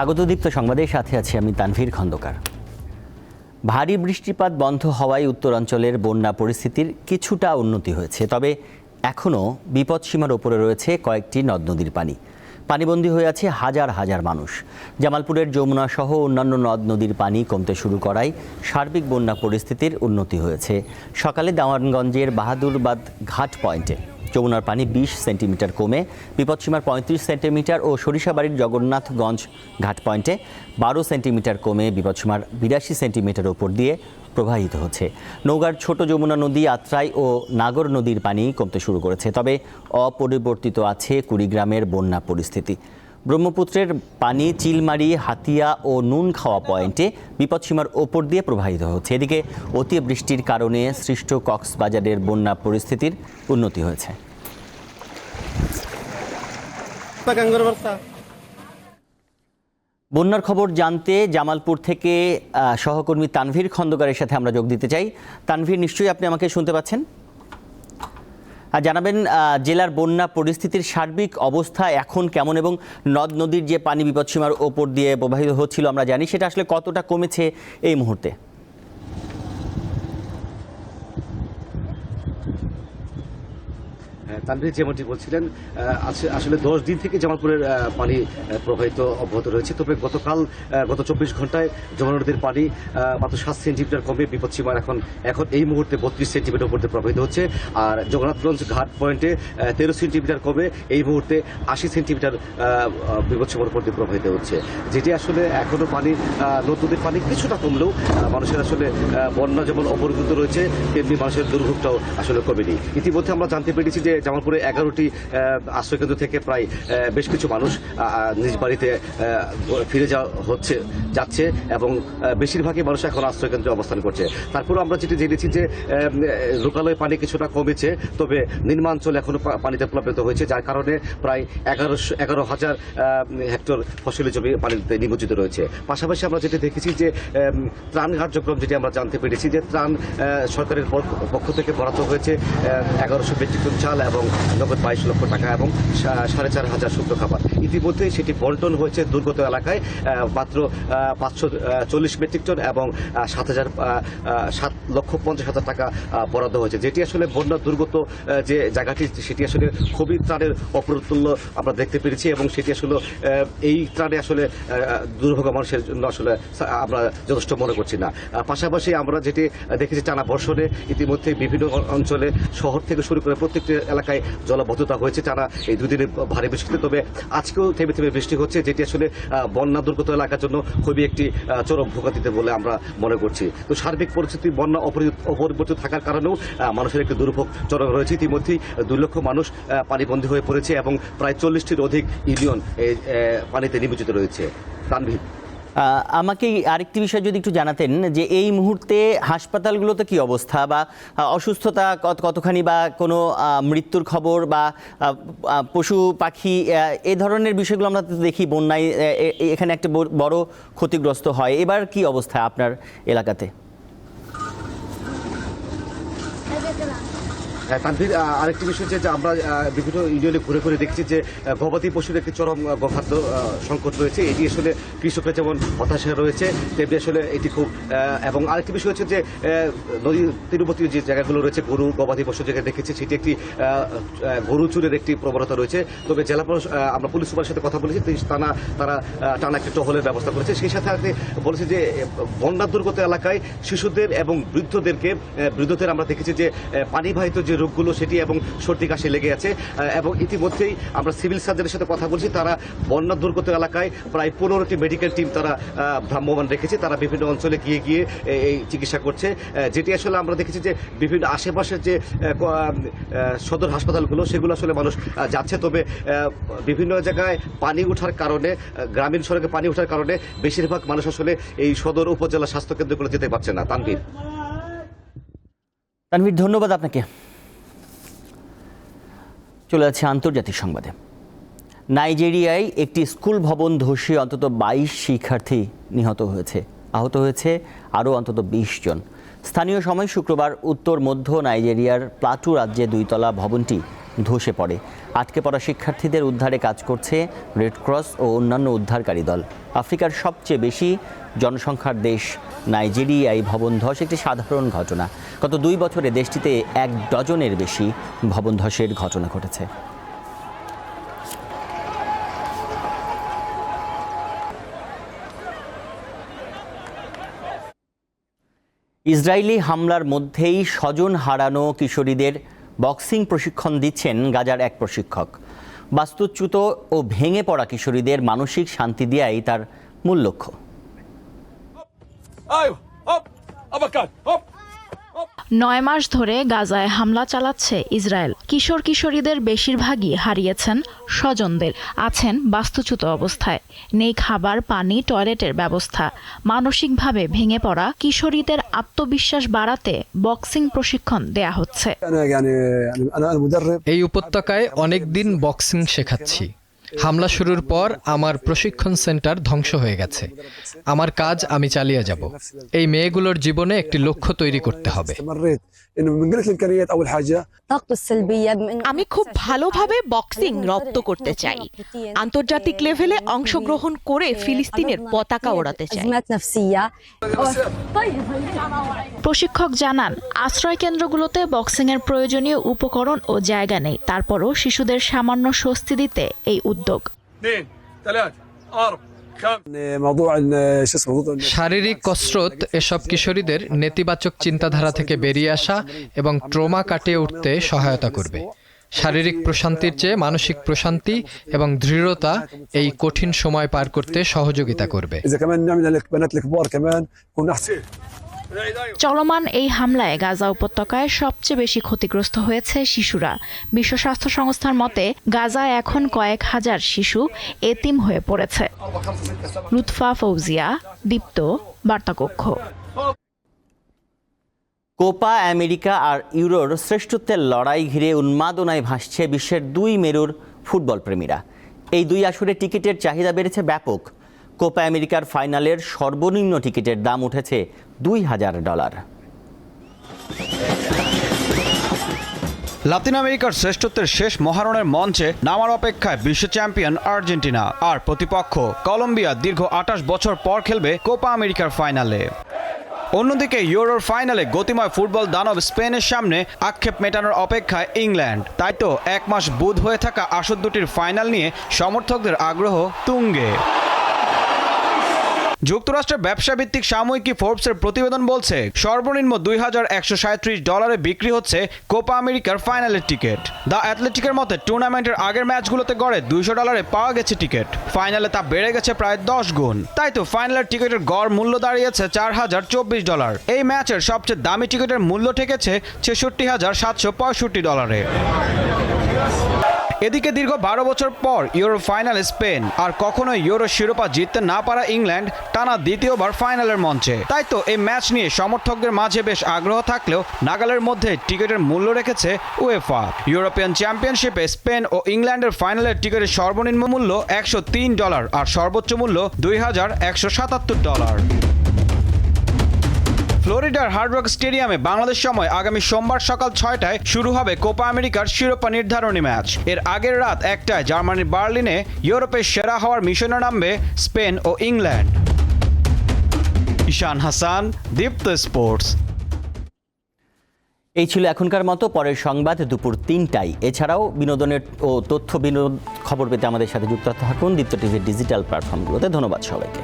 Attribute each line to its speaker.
Speaker 1: স্বাগতদীপ্ত সংবাদের সাথে আছি আমি তানভীর খন্দকার। ভারী বৃষ্টিপাত বন্ধ হওয়ায় উত্তরাঞ্চলের বন্যা পরিস্থিতির কিছুটা উন্নতি হয়েছে, তবে এখনও বিপদসীমার ওপরে রয়েছে কয়েকটি নদ নদীর পানি। পানিবন্দী হয়ে আছে হাজার হাজার মানুষ। জামালপুরের যমুনা সহ অন্যান্য নদ নদীর পানি কমতে শুরু করায় সার্বিক বন্যা পরিস্থিতির উন্নতি হয়েছে। সকালে দাওয়ানগঞ্জের বাহাদুরবাদ ঘাট পয়েন্টে যমুনার পানি বিশ সেন্টিমিটার কমে, বিপদসীমার পঁয়ত্রিশ সেন্টিমিটার ও সরিষাবাড়ির জগন্নাথগঞ্জ ঘাট পয়েন্টে বারো সেন্টিমিটার কমে, বিপদসীমার বিরাশি সেন্টিমিটার ওপর দিয়ে প্রবাহিত হচ্ছে। নৌগার ছোট যমুনা নদী, আত্রাই ও নাগর নদীর পানি কমতে শুরু করেছে, তবে অপরিবর্তিত আছে কুড়িগ্রামের বন্যা পরিস্থিতি। ব্রহ্মপুত্রের পানি, চিলমারি, হাতিয়া ও নুন খাওয়া পয়েন্টে বিপদসীমার ওপর দিয়ে প্রবাহিত হচ্ছে। এদিকে অতি বৃষ্টির কারণে সৃষ্ট কক্সবাজারের বন্যা পরিস্থিতির উন্নতি হয়েছে। বন্যার খবর জানতে জামালপুর থেকে সহকর্মী তানভীর খন্দকারের সাথে আমরা যোগ দিতে চাই। তানভীর, নিশ্চয়ই আপনি আমাকে শুনতে পাচ্ছেন? আর জানাবেন জেলার বন্যা পরিস্থিতির সার্বিক অবস্থা এখন কেমন এবং নদ নদীর যে পানি বিপদসীমার ওপর দিয়ে প্রবাহিত হচ্ছিল আমরা জানি, সেটা আসলে কতটা কমেছে এই মুহূর্তে?
Speaker 2: তানভীর যেমনটি বলছিলেন আসলে দশ দিন থেকে জামালপুরের পানি প্রবাহিত অব্যাহত রয়েছে। তবে গতকাল গত চব্বিশ ঘন্টায় যমুনা নদীর পানি মাত্র সাত সেন্টিমিটার কমে বিপদসীমার এখন এখন এই মুহূর্তে বত্রিশ সেন্টিমিটার উপর দিয়ে প্রবাহিত হচ্ছে। আর জগন্নাথগঞ্জ ঘাট পয়েন্টে তেরো সেন্টিমিটার কমে এই মুহূর্তে আশি সেন্টিমিটার বিপদসীমার উপর দিয়ে প্রবাহিত হচ্ছে। যেটি আসলে এখনও পানি নদীর পানি কিছুটা কমলেও মানুষের আসলে বন্যা যেমন অপরিচিত রয়েছে, তেমনি মানুষের দুর্ভোগটাও আসলে কমেনি। ইতিমধ্যে আমরা জানতে পেরেছি যে জামালপুরে এগারোটি আশ্রয়কেন্দ্র থেকে প্রায় বেশ কিছু মানুষ নিজ বাড়িতে ফিরে যাওয়া হচ্ছে, যাচ্ছে এবং বেশিরভাগই মানুষ এখন আশ্রয়কেন্দ্রে অবস্থান করছে। তারপরে আমরা যেটি জেনেছি যে লোকালয়ে পানি কিছুটা কমেছে, তবে নিম্নাঞ্চল এখনও পানিতে প্লাবিত হয়েছে, যার কারণে প্রায় এগারোশো এগারো হাজার হেক্টর ফসলি জমি পানিতে নিমজ্জিত রয়েছে। পাশাপাশি আমরা যেটি দেখেছি যে ত্রাণ কার্যক্রম যেটি আমরা জানতে পেরেছি যে, ত্রাণ সরকারের পক্ষ থেকে বরাদ্দ হয়েছে এগারোশো মেট্রিক টন চাল এবং নগদ বাইশ লক্ষ টাকা এবং সাড়ে চার হাজার শুকনো খাবার। ইতিমধ্যে সেটি বন্টন হয়েছে দুর্গত এলাকায় মাত্র পাঁচশো চল্লিশ মেট্রিক টন এবং সাত হাজার সাত লক্ষ পঞ্চাশ হাজার টাকা বরাদ্দ হয়েছে। যেটি আসলে বন্যা দুর্গত যে জায়গাটি, সেটি আসলে খুবই ত্রাণের অপ্রতুল্য আমরা দেখতে পেরেছি এবং সেটি আসলে এই ত্রাণে আসলে দুর্ভোগ মানুষের জন্য আসলে আমরা যথেষ্ট মনে করছি না। পাশাপাশি আমরা যেটি দেখেছি টানা বর্ষণে ইতিমধ্যে বিভিন্ন অঞ্চলে শহর থেকে শুরু করে প্রত্যেকটি এলাকায় জলবদ্ধতা হয়েছে, টানা এই দুদিনে ভারী বৃষ্টিতে। তবে আজকেও থেমে থেমে বৃষ্টি হচ্ছে, যেটি আসলে বন্যা দুর্গত এলাকার জন্য খুবই একটি চরম ভোগান্তিতে বলে আমরা মনে করছি। তো সার্বিক পরিস্থিতি বন্যা অপরি- অপরিবর্তিত থাকার কারণেও মানুষের একটি দুর্ভোগ চরম রয়েছে। ইতিমধ্যেই দুই লক্ষ মানুষ পানিবন্দী হয়ে পড়েছে এবং প্রায় চল্লিশটির অধিক ইউনিয়ন পানিতে নিমজ্জিত রয়েছে। তানভীর।
Speaker 1: আমাকে আরেকটি বিষয় যদি একটু জানাতেন যে এই মুহূর্তে হাসপাতালগুলোতে কি অবস্থা বা অসুস্থতা কত, কতখানি বা কোনো মৃত্যুর খবর বা পশু, পাখি এ ধরনের বিষয়গুলো আমরা দেখি বন্যায় এখানে একটা বড় ক্ষতিগ্রস্ত হয়। এবার কি অবস্থা আপনার এলাকাতে?
Speaker 2: তানভীর আহ, আরেকটি বিষয় যে আমরা বিভিন্ন ইউনিয়নে ঘুরে ঘুরে দেখছি যে গবাদি পশুর একটি চরম আহ, সংকট রয়েছে। এটি আসলে কৃষকরা যেমন হতাশা রয়েছে তেমনি আসলে এটি খুব এবং আরেকটি বিষয় হচ্ছে যে নদী তীরবর্তী যে জায়গাগুলো রয়েছে গরু গবাদি পশু জায়গায় দেখেছি সেটি একটি গরু চুরের একটি প্রবণতা রয়েছে। তবে জেলা আমরা পুলিশ সুপারের সাথে কথা বলেছি টানা তারা টানা একটি টহলের ব্যবস্থা করেছে। সেই সাথে আপনি বলেছে যে বন্যা দুর্গত এলাকায় শিশুদের এবং বৃদ্ধদেরকে বৃদ্ধদের আমরা দেখেছি যে পানিবাহিত যে রোগগুলো সেটি এবং সর্দি কাশি লেগে আছে এবং ইতিমধ্যেই আমরা সিভিল সার্জনের সাথে কথা বলছি। তারা বন্যা দুর্গত এলাকায় প্রায় পনেরোটি মেডিকেল টিম তারা ভ্রাম্যমান রেখেছে। তারা বিভিন্ন অঞ্চলে গিয়ে গিয়ে এই চিকিৎসা করছে। যেটি আসলে আমরা দেখেছি যে বিভিন্ন আশেপাশের যে সদর হাসপাতালগুলো, সেগুলো আসলে মানুষ যাচ্ছে। তবে বিভিন্ন জায়গায় পানি ওঠার কারণে গ্রামীণ সড়কে পানি ওঠার কারণে বেশিরভাগ মানুষ আসলে এই সদর উপজেলা স্বাস্থ্য কেন্দ্রগুলো যেতে পারছে না। তানভীর।
Speaker 1: তানভীর, ধন্যবাদ আপনাকে। চলে যাচ্ছে আন্তর্জাতিক সংবাদে। নাইজেরিয়ায় একটি স্কুল ভবন ধসে অন্তত বাইশ শিক্ষার্থী নিহত হয়েছে। আহত হয়েছে আরও অন্তত বিশ জন। স্থানীয় সময় শুক্রবার উত্তর মধ্য নাইজেরিয়ার প্লাটু রাজ্যে দুইতলা ভবনটি ধসে পড়ে। আটকে পড়া শিক্ষার্থীদের উদ্ধারে কাজ করছে রেডক্রস ও অন্যান্য উদ্ধারকারী দল। আফ্রিকার সবচেয়ে বেশি জনসংখ্যার দেশ নাইজেরিয়ায় ভবন ধস একটি সাধারণ ঘটনা। গত দুই বছরে দেশটিতে এক ডজনের বেশি ভবন ধসের ঘটনা ঘটেছে। ইসরায়েলি হামলার মধ্যেই স্বজন হারানো কিশোরীদের বক্সিং প্রশিক্ষণ দিচ্ছেন গাজার এক প্রশিক্ষক। বাস্তুচ্যুত ও ভেঙে পড়া কিশোরীদের মানসিক শান্তি দেওয়াই তার মূল লক্ষ্য।
Speaker 3: নয় মাস ধরে গাজায় হামলা চালাচ্ছে ইসরায়েল। কিশোর কিশোরীদের বেশিরভাগই হারিয়েছেন স্বজনদের, আছেন বাস্তুচ্যুত অবস্থায়। নেই খাবার, পানি, টয়লেটের ব্যবস্থা। মানসিকভাবে ভেঙে পড়া কিশোরীদের আত্মবিশ্বাস বাড়াতে বক্সিং প্রশিক্ষণ দেয়া হচ্ছে।
Speaker 4: এই উপত্যকায় অনেকদিন বক্সিং শেখাচ্ছি। হামলা শুরুর পর আমার প্রশিক্ষণ সেন্টার ধ্বংস হয়ে গেছে। আমার কাজ আমি চালিয়ে যাব। এই মেয়েগুলোর জীবনে একটি লক্ষ্য তৈরি করতে হবে।
Speaker 5: আমি খুব ভালোভাবে বক্সিং রপ্ত করতে চাই। আন্তর্জাতিক লেভেলে অংশগ্রহণ করে ফিলিস্তিনের পতাকা ওড়াতে চাই।
Speaker 3: প্রশিক্ষক জানান আশ্রয় কেন্দ্রগুলোতে বক্সিংয়ের প্রয়োজনীয় উপকরণ ও জায়গা নেই। তারপরও শিশুদের সামান্য স্বস্তি দিতে এই উদ্যোগ
Speaker 6: উদ্যোগ।
Speaker 4: শারীরিক কসরত এসব কিশোরীদের নেতিবাচক চিন্তাধারা থেকে বেরিয়ে আসা এবং ট্রোমা কাটিয়ে উঠতে সহায়তা করবে। শারীরিক প্রশান্তির চেয়ে মানসিক প্রশান্তি এবং দৃঢ়তা এই কঠিন সময় পার করতে সহযোগিতা করবে।
Speaker 3: চলমান এই হামলায় গাজা উপত্যকায় সবচেয়ে বেশি ক্ষতিগ্রস্ত হয়েছে শিশুরা। বিশ্ব স্বাস্থ্য সংস্থার মতে, গাজায় এখন কয়েক হাজার শিশু এতিম হয়ে পড়েছে। লুৎফা ফৌজিয়া, দীপ্ত, বার্তাকক্ষ।
Speaker 1: কোপা, আমেরিকা আর ইউরোর শ্রেষ্ঠত্বের লড়াই ঘিরে উন্মাদনায় ভাসছে বিশ্বের দুই মেরুর ফুটবল প্রেমীরা এই দুই আসরে টিকিটের চাহিদা বেড়েছে ব্যাপক। কোপা আমেরিকার ফাইনালের সর্বনিম্ন টিকিটের দাম উঠেছে দুই হাজার ডলার।
Speaker 7: লাতিন আমেরিকার শ্রেষ্ঠত্বের শেষ মহারণের মঞ্চে নামার অপেক্ষায় বিশ্ব চ্যাম্পিয়ন আর্জেন্টিনা আর প্রতিপক্ষ কলম্বিয়া দীর্ঘ আঠাশ বছর পর খেলবে কোপা আমেরিকার ফাইনালে। অন্যদিকে ইউরোর ফাইনালে গতিময় ফুটবল দানব স্পেনের সামনে আক্ষেপ মেটানোর অপেক্ষায় ইংল্যান্ড। তাই তো এক মাস বুধ হয়ে থাকা আসর দুটির ফাইনাল নিয়ে সমর্থকদের আগ্রহ তুঙ্গে। যুক্তরাষ্ট্রের ব্যবসা ভিত্তিক সাময়িকী ফোর্বসের প্রতিবেদন বলছে, সর্বনিম্ন দুই হাজার একশো সাঁত্রিশ ডলারে বিক্রি হচ্ছে কোপা আমেরিকার ফাইনালের টিকিট। দ্য অ্যাথলেটিকের মতে, টুর্নামেন্টের আগের ম্যাচগুলোতে গড়ে দুইশো ডলারে পাওয়া গেছে টিকিট। ফাইনালে তা বেড়ে গেছে প্রায় দশ গুণ। তাই তো ফাইনালের টিকিটের গড় মূল্য দাঁড়িয়েছে চার হাজার চব্বিশ ডলার। এই ম্যাচের সবচেয়ে দামি টিকিটের মূল্য ঠেকেছে ছেষট্টি হাজার সাতশো পঁয়ষট্টি ডলারে। এদিকে দীর্ঘ বারো বছর পর ইউরো ফাইনালে স্পেন, আর কখনো ইউরো শিরোপা জিততে না পারা ইংল্যান্ড টানা দ্বিতীয়বার ফাইনালের মঞ্চে। তাই তো এই ম্যাচ নিয়ে সমর্থকদের মাঝে বেশ আগ্রহ থাকলেও নাগালের মধ্যে টিকিটের মূল্য রেখেছে উয়েফা ইউরোপিয়ান চ্যাম্পিয়নশিপে স্পেন ও ইংল্যান্ডের ফাইনালের টিকিটের সর্বনিম্ন মূল্য একশো তিন ডলার, আর সর্বোচ্চ মূল্য দুই হাজার একশো সাতাত্তর ডলার। ফ্লোরিডার হার্ড রক স্টেডিয়ামে বাংলাদেশ সময় আগামী সোমবার সকাল ছয়টায় শুরু হবে কোপা আমেরিকার শিরোপা নির্ধারণী ম্যাচ। এর আগের রাত একটায় জার্মানির বার্লিনে ইউরোপের সেরা হওয়ার মিশনে নামবে স্পেন ও ইংল্যান্ড। ঈশান হাসান, দীপ্ত স্পোর্টস।
Speaker 1: এই ছিল এখনকার মতো, পরের সংবাদ দুপুর তিনটায়। এছাড়াও বিনোদনের ও তথ্য বিনোদ খবর পেতে আমাদের সাথে যুক্ত থাকুন দীপ্ত টিভির ডিজিটাল প্ল্যাটফর্মগুলোতে। ধন্যবাদ সবাইকে।